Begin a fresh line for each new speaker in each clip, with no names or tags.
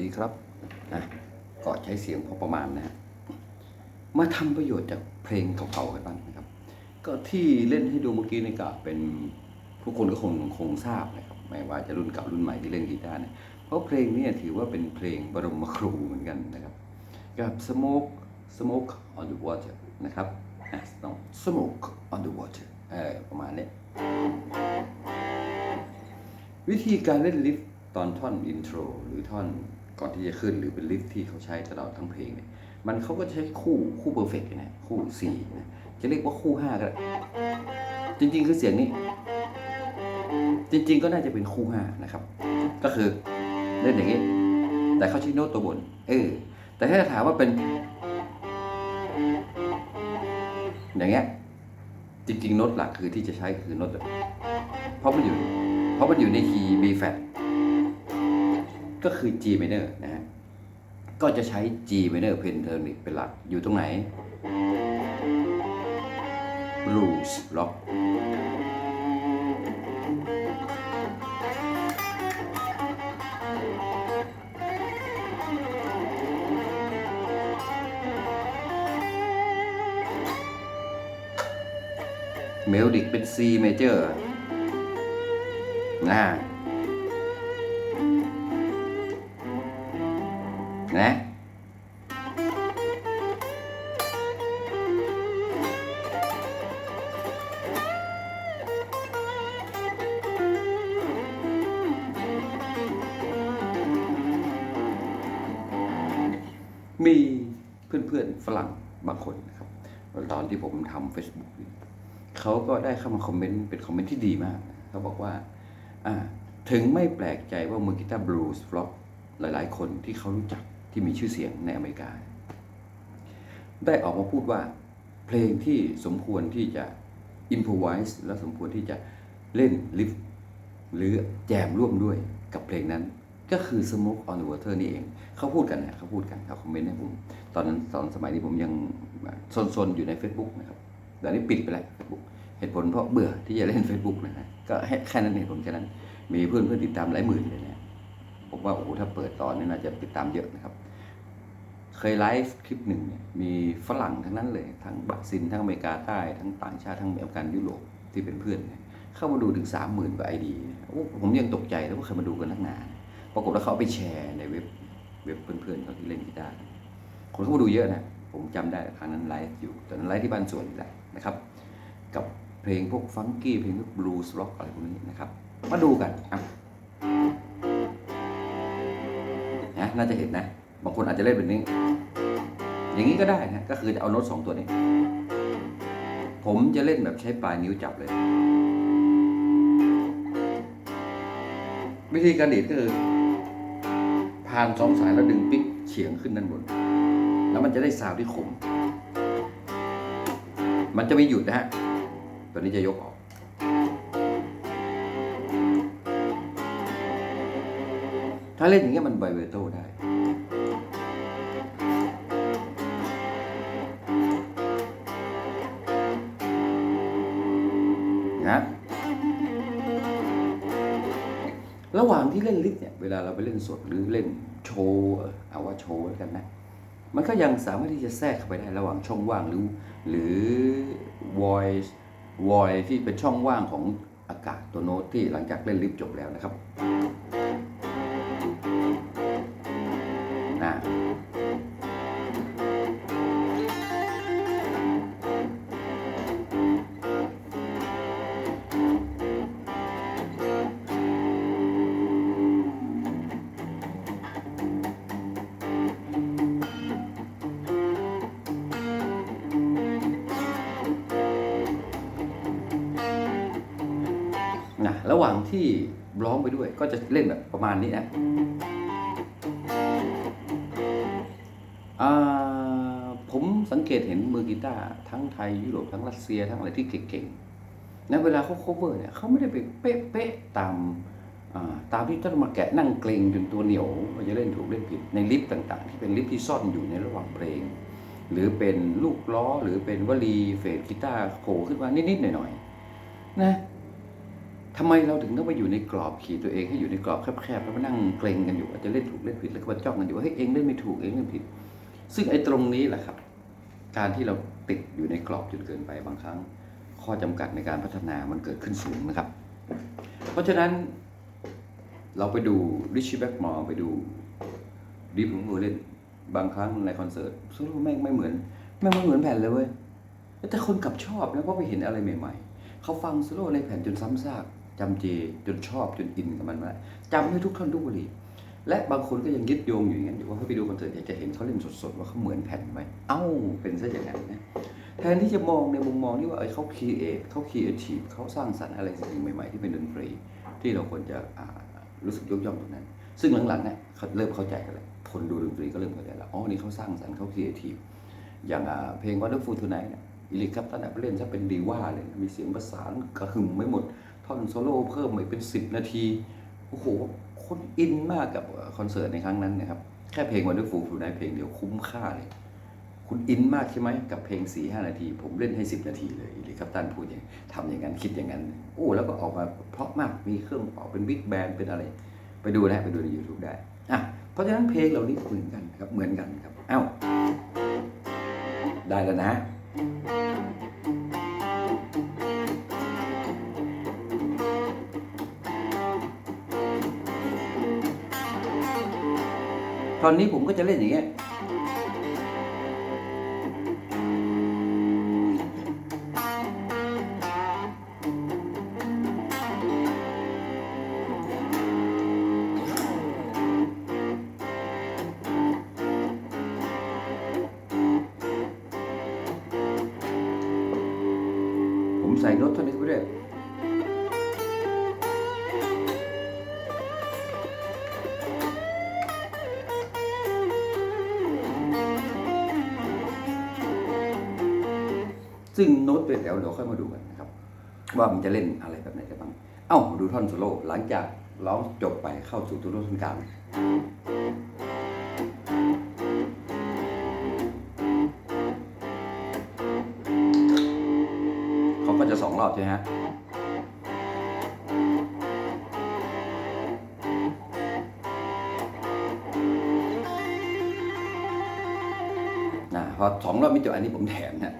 ดีครับนะก็ใช้เสียงพอประมาณนะฮะมาทำประโยชน์จากเพลงเก่าๆกันบ้างนะครับ ก็ที่เล่นให้ดูเมื่อกี้นี่ก็เป็นทุกคนก็คงคงทราบนะครับไม่ว่าจะรุ่นเก่ารุ่นใหม่ที่เล่นกีตาร์เนี่ยเพราะเพลงนี้ถือว่าเป็นเพลงบรมครูเหมือนกันนะครับ กับ smoke smoke on the water นะครับต้อง smoke on the water เออประมาณนี้วิธีการเล่นลิฟต์ตอนท่อนอินโทรหรือท่อน ก่อนที่จะขึ้นหรือเป็นลิฟที่เขาใช้ตลอดทั้งเพลงเนี่ยมันเขาก็จะใช้คู่คู่เพอร์เฟกต์นะคู่สี่นะจะเรียกว่าคู่ห้าก็ได้จริง ๆ คือเสียงนี้ จริง ๆ ก็น่าจะเป็นคู่ห้านะครับ ก็คือเล่นอย่างนี้ แต่เขาใช้โน้ตตัวบน เออ แต่ถ้าจะถามว่าเป็น อย่างเงี้ยจริง ๆ โน้ตหลักคือที่จะใช้คือโน้ตเพราะมันอยู่ เพราะมันอยู่ในคีย์ B flat ก็คือ G minor นะฮะก็จะใช้ G minor pentatonic เป็นหลักอยู่ตรงไหน blues rock เมลดิกเป็น C major นะ นะมีเพื่อนๆฝรั่งบางคนนะครับ ตอนที่ผมทำ Facebook เขาก็ได้เข้ามาคอมเมนต์เป็นคอมเมนต์ที่ดีมาก เขาบอกว่าอ่าถึงไม่แปลกใจว่ามือกีตาร์บลูส์ฟล็อกหลายๆ คนที่เขารู้จัก ที่มีชื่อเสียงในอเมริกา ได้ออกมาพูดว่าเพลงที่สมควรที่จะอินพ o ไวส์และสมควรที่จะเล่นลิฟหรือแจมร่วมด้วยกับเพลงนั้น ก็คือ Smoke on the Water นี่เอง เขาพูดกันนะเขาพูดกันเขาคอมเมนต์ให้ผม ตอนนั้นตอนสมัยนี้ผมยังซนๆ อยู่ใน Facebook นะครับเดี๋ยวนี้ปิดไปแล้ว Facebook เหตุผลเพราะเบื่อที่จะเล่น Facebook นะฮะก็แค่นั้นเหตุผลแค่นั้น มีเพื่อนเพื่อนติดตามหลายหมื่นเลยนะ ผมว่าโอ้โหถ้าเปิดตอนนี้น่าจะติดตามเยอะนะครับ เคยไลฟ์คลิปหนึ่งเนี่ยมีฝรั่งทั้งนั้นเลย ทั้งบราซิลทั้งอเมริกาใต้ทั้งต่างชาติทั้งอเมริกันยุโรปที่เป็นเพื่อนเนี่ยเข้ามาดูถึงสามหมื่นกว่าไอดีผมยังตกใจแล้วว่าเคยมาดูกันนักหนาปรากฏว่าเขาไปแชร์ในเว็บเว็บเพื่อนๆเขาที่เล่นกีตาร์คนเข้ามาดูเยอะนะผมจำได้ครั้งนั้นไลฟ์อยู่ตอนนั้นไลฟ์ที่บ้านสวนนี่แหละนะครับ กับเพลงพวกฟังกี้เพลงพวกบลูส์ร็อกอะไรพวกนี้นะครับ มาดูกันอะน น่าจะเห็นนะ บางคนอาจจะเล่นแบบนี้ อย่างนี้ก็ได้นะ ก็คือจะเอาโน้ตสองตัวนี้ ผมจะเล่นแบบใช้ปลายนิ้วจับเลย วิธีการดีดก็คือผ่านสองสายแล้วดึงปิ๊กเฉียงขึ้นด้านบน แล้วมันจะได้ซาวที่คมมันจะไม่หยุดนะฮะ ตัวนี้จะยกออก ถ้าเล่นอย่างเงี้ยมันไบเวโตได้ นะ ระหว่างที่เล่นลิฟเนี่ย เวลาเราไปเล่นสดหรือเล่นโชว์เออเอาว่าโชว์แล้วกันนะ มันก็ยังสามารถที่จะแทรกเข้าไปได้ระหว่างช่องว่างหรือ หรือ voice voice ที่เป็นช่องว่างของอากาศตัวโน้ตที่หลังจากเล่นลิฟจบแล้วนะครับ นะระหว่างที่ร้องไปด้วยก็จะเล่นแบบประมาณนี้นะอ่าผมสังเกตเห็นมือกีตาร์ทั้งไทยยุโรปทั้งรัสเซียทั้งอะไรที่เก่งๆนะเวลาเขา cover เนี่ยเขาไม่ได้ไปเป๊ะๆตามอ่าตามที่ต้องมาแกะนั่งเกรงจนตัวเหนียวว่าจะเล่นถูกเล่นผิดในลิฟต์ต่างๆ ที่เป็นลิฟต์ที่ซ่อนอยู่ในระหว่างเพลง หรือเป็นลูกล้อหรือเป็นวลีเฟดกีตาร์โผล่ขึ้นมานิดๆหน่อยๆนะ ทำไมเราถึงต้องไปอยู่ในกรอบขีดตัวเองให้อยู่ในกรอบแคบๆแล้วมานั่งเกรงกันอยู่ว่าจจะเล่นถูกเล่นผิดแล้วก็มาจ้องกันอยู่ว่าเฮ้ยเองเล่นไม่ถูกเองเล่นผิด ซึ่งไอ้ตรงนี้แหละครับ การที่เราติดอยู่ในกรอบจนเกินไปบางครั้ง ข้อจำกัดในการพัฒนามันเกิดขึ้นสูงนะครับ เพราะฉะนั้นเราไปดูริช i แบ็กมอร์ไปดูดิฟของเล่นบางครั้งในคอนเสิร์ตซึ่งแม่งไม่เหมือนแม่งไม่เหมือนแผ่นเลยเว้ยแต่คนกลับชอบนะเพราะไปเห็นอะไรใหม่ ๆเขาฟังโซโล่ในแผ่นจนซ้ำซาก จำเจจนชอบจนอินกับมันมาจำได้ทุกท่อนทุกบรีและบางคนก็ยังยึดโยงอยู่อย่างนั้นอยู่ว่าเขาไปดูคอนเสิร์ตอยากจะเห็นเขาเล่นสดๆว่าเขาเหมือนแผ่นไหมเอ้าเป็นซะอย่างนั้นนะแทนที่จะมองในมุมมองที่ว่าเอ้เขาคีเอทเขาคีเอทีฟเขาสร้างสรรค์อะไรสิ่งใหม่ๆ ที่เป็นดนตรี ที่เราควรจะรู้สึกยกย่องตรงนั้น ซึ่งหลังๆเนี่ยเขาเริ่มเข้าใจกันแล้วคนดูดนตรีก็เริ่มเข้าใจแล้วอ๋อนี่เขาสร้างสรรค์เขาคีเอทีฟอย่างเพลง Wonderful Tonight เนี่ยอิลิคัปตันเล่นซะเป็นดีว่าเลยมีเสียงประสานกระหึ่มไม่หมด ท่อนโซโล่เพิ่มไปเป็น 10 นาที โอ้โห คนอินมากกับคอนเสิร์ตในครั้งนั้นนะครับ แค่เพลง Wonderful Tonight เพลงเดียวคุ้มค่าเลย คุณอินมากใช่ไหมกับเพลง 4 5 นาที ผมเล่นให้ 10 นาทีเลยอิลิคัปตันพูดอย่างทำอย่างนั้นคิดอย่างนั้น โอ้ แล้วก็ออกมาเพราะมากมีเครื่องเป่าเป็นบิ๊กแบนเป็นอะไร ไปดูได้ไปดูใน YouTube ได้อะเพราะฉะนั้นเพลงเหล่านี้เหมือนกันครับเหมือนกันครับ เอ้า ได้แล้วนะ ตอนนี้ผมก็จะเล่นอย่างเงี้ย ซึ่งโน้ตเป็นเดี๋ยวเดี๋ยวค่อยมาดูกันนะครับ ว่ามันจะเล่นอะไรแบบไหนกันบ้าง เอ้าดูท่อนโซโล่หลังจากร้องจบไปเข้าสู่ตัวโน้ตท่อนกลางเขาก็จะสองรอบใช่ไหมฮะนะพอสองรอบไม่จบอันนี้ผมแถมนะ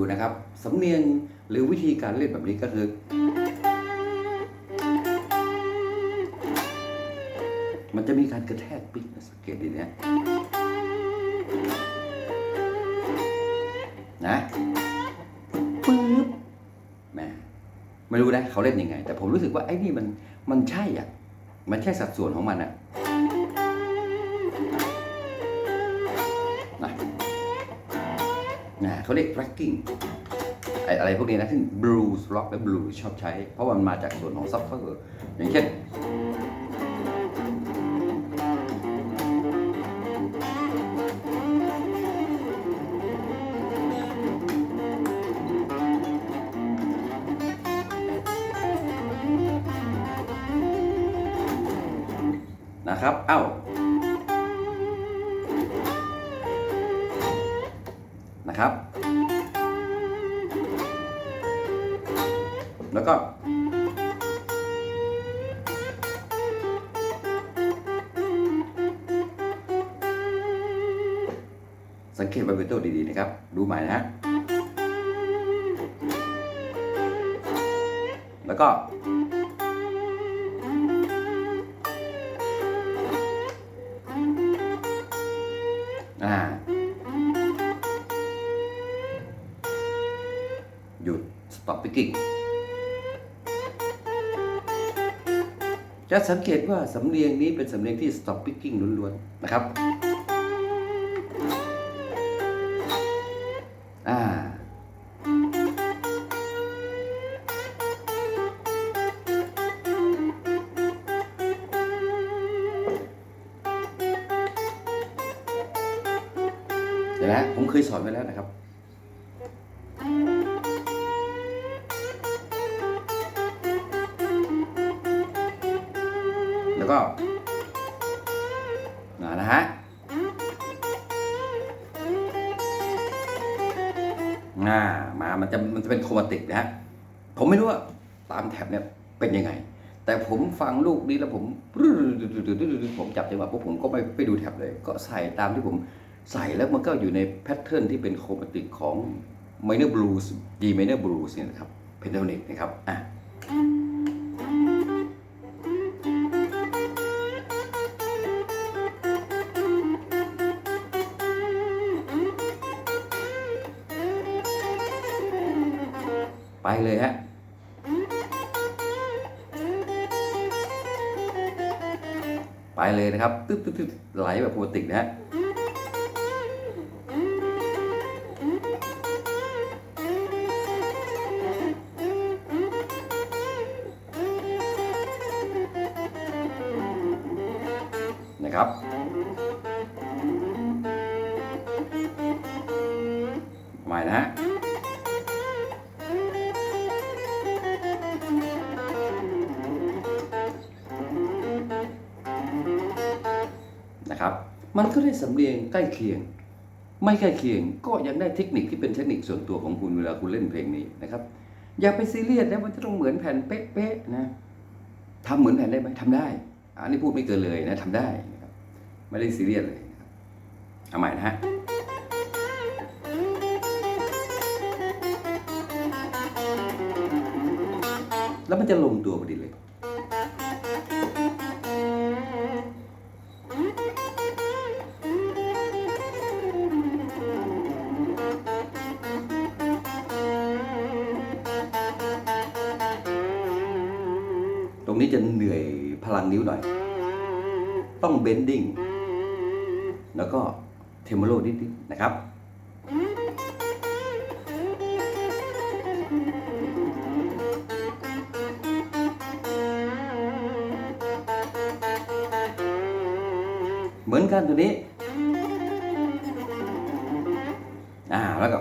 นะดูนะครับสำเนียงหรือวิธีการเล่นแบบนี้ก็คือ มันจะมีการกระแทกปิ๊กนะสังเกตดีเนี่ยนะปึ๊บแหมไม่รู้นะเขาเล่นยังไง แต่ผมรู้สึกว่าไอ้นี่มันมันใช่อะ มันใช่สัดส่วนของมันอะนะ นะเขาเรียก tracking อะไรพวกนี้นะซึ่ง blues rock และ blues ชอบใช้ เพราะว่ามันมาจากส่วนของ suffer อย่างเช่น นะครับ แล้วก็สังเกตไวเบโต้ดี ๆ นะครับ ดูใหม่นะฮะ แล้วก็ อ่า หยุด stop picking จะสังเกตว่าสำเนียงนี้เป็นสำเนียงที่ stop picking ล้วนๆ นะครับ อ่า แล้วก็ฮะอ่ามามันจะมันจะเป็นโครมาติกนะฮะผมไม่รู้ว่าตามแท็บเนี่ยเป็นยังไง แต่ผมฟังลูกนี้แล้วผมผมจับจังหวะปุ๊บผมก็ไม่ไปดูแท็บเลย ก็ใส่ตามที่ผมใส่แล้วมันก็อยู่ในแพทเทิร์นที่เป็นโครมาติกของ minor blues G minor blues เนี่ยนะครับเพนทานิกนะครับอะ เลยฮะไปเลยนะครับตึ๊ดตึ๊ดตึ๊ดไหลแบบปกตินะฮะนะครับใหม่นะฮะ มันก็ได้สำเนียงใกล้เคียง ไม่ใกล้เคียง ก็ยังได้เทคนิคที่เป็นเทคนิคส่วนตัวของคุณเวลาคุณเล่นเพลงนี้นะครับ อย่าไปซีเรียสนะมันจะต้องเหมือนแผ่นเป๊ะๆนะทำเหมือนแผ่นได้ไหมทำได้ อันนี้พูดไม่เกินเลยนะทำได้นะครับไม่ได้ซีเรียสเลยนะครับเอาใหม่นะฮะแล้วมันจะลงตัวพอดีเลย นิ้วหน่อย ต้องเบนดิ้งแล้วก็เทมโลนิดๆนะครับเหมือนกันตัวนี้ อ่า แล้วก็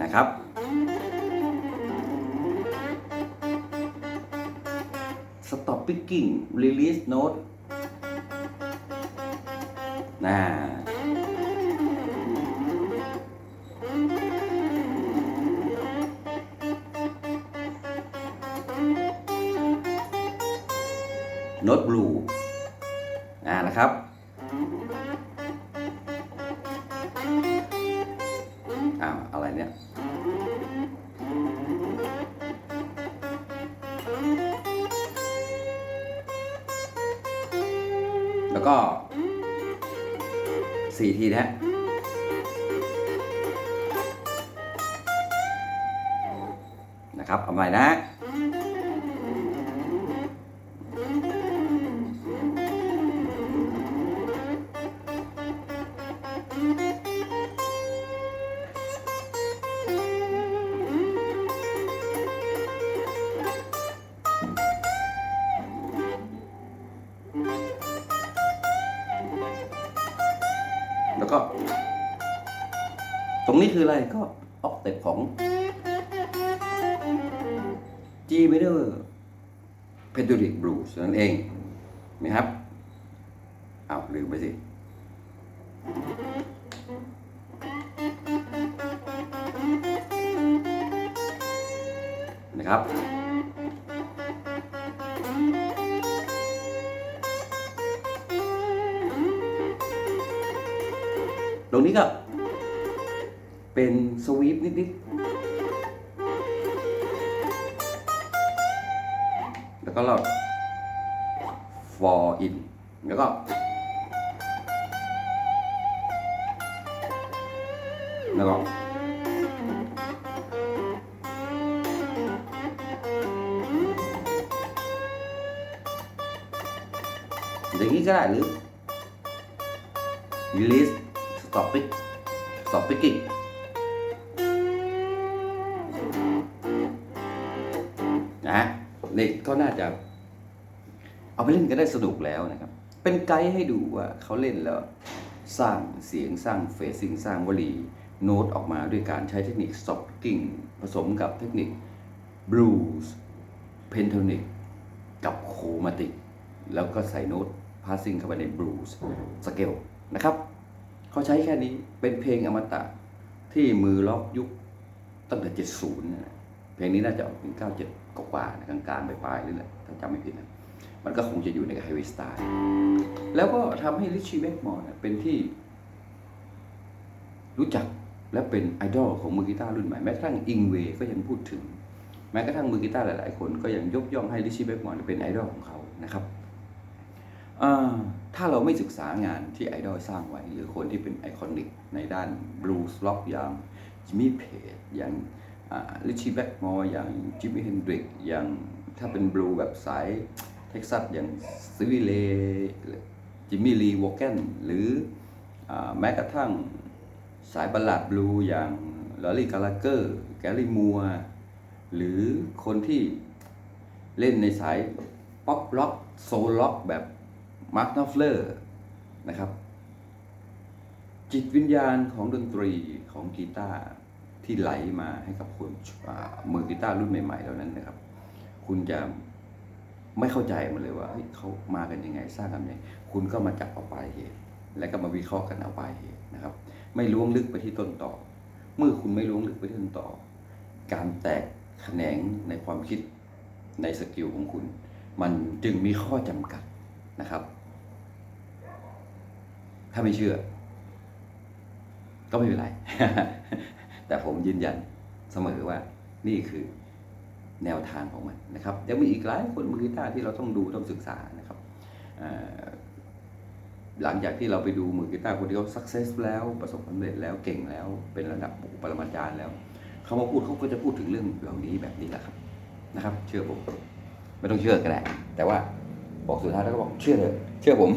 นะครับ picking release note นะโน้ตบลูอ่านะครับ 4ทีนะฮะ คืออะไรก็ออกเต็ปของ G major Pentadic Blues นั่นเองนะครับเอาลืมไปสินะครับ ตรงนี้ก็ เป็นสวีปนิดๆ แล้วก็เรา for in แล้วก็ แล้วก็อย่างนี้ก็ได้หรือ release stop it stop picking ะนี่ก็น่าจะ เอาไปเล่นกันได้สนุกแล้วนะครับ เป็นไกด์ให้ดูว่าเขาเล่นแล้ว สร้างเสียงสร้างเฟซซิ่งสร้างวลีโน้ตออกมาด้วยการใช้เทคนิค stop picking ผสมกับเทคนิค blues pentatonic กับโครมาติก แล้วก็ใส่โน้ต passing เข้าไปใน blues scale นะครับ เขาใช้แค่นี้เป็นเพลงอมตะที่มือล็อกยุคตั้งแต่ 70 เพลงนี้น่าจะออกเป็น 97 กว่าๆนะกลางๆไปปลายนี่แหละถ้าจำไม่ผิดนะมันก็คงจะอยู่ในไฮเวย์สตล์แล้วก็ทำให้ริชชี่แบ็กมอร์เป็นที่ รู้จักและเป็นไอดอลของมือกีตาร์รุ่นใหม่แม้กระทั่งอิงเวก็ยังพูดถึง แม้กระทั่งมือกีตาร์หลาย ๆ คนก็ยังยกย่องให้ริชชี่แบ็กมอร์เป็นไอดอลของเขานะครับถ้าเราไม่ศึกษางานที่ไอดอลสร้างไว้ หรือคนที่เป็นไอคอนิกในด้านบลูส์ล็อกอย่างจิมมี่เพจอย่าง ลิชชี่แบ็กมอร์อย่างจิมมี่เฮนดริกอย่างถ้าเป็นบลูแบบสายเท็กซัสอย่างซิวิเลจิมมี่ลีวอลเกนหรือแม้กระทั่งสายบัลลาดบลูอย่างลอรี่กาลาเกอร์แกรี่มัวหรือคนที่เล่นในสายป๊อปล็อกโซลล็อกแบบมาร์คนอฟเลอร์นะครับ จิตวิญญาณของดนตรีของกีตาร์ ที่ไหลมาให้กับคนมือกีตาร์รุ่นใหม่ ๆ เหล่านั้นนะครับ คุณจะไม่เข้าใจมันเลยว่าเขามากันยังไงสร้างกันยังไงคุณก็มาจับเอาปลายเหตุ และก็มาวิเคราะห์กันเอาปลายเหตุนะครับ ไม่ล้วงลึกไปที่ต้นต่อ เมื่อคุณไม่ล้วงลึกไปที่ต้นต่อ การแตกแขนงในความคิดในสกิลของคุณ มันจึงมีข้อจำกัดนะครับ ถ้าไม่เชื่อ ก็ไม่เป็นไร แต่ผมยืนยันเสมอว่านี่คือแนวทางของมันนะครับยังมีอีกหลายคนมือกีตาร์ที่เราต้องดูต้องศึกษานะครับหลังจากที่เราไปดูมือกีตาร์คนที่เขาสักเซสแล้วประสบความสำเร็จแล้วเก่งแล้ว เป็นระดับปรมาจารย์แล้วเขามาพูดเขาก็จะพูดถึงเรื่องเหล่านี้แบบนี้แหละครับนะครับ เชื่อผม ไม่ต้องเชื่อก็ได้แต่ว่าบอกสุดท้ายแล้วก็บอกเชื่อเถอะเชื่อผม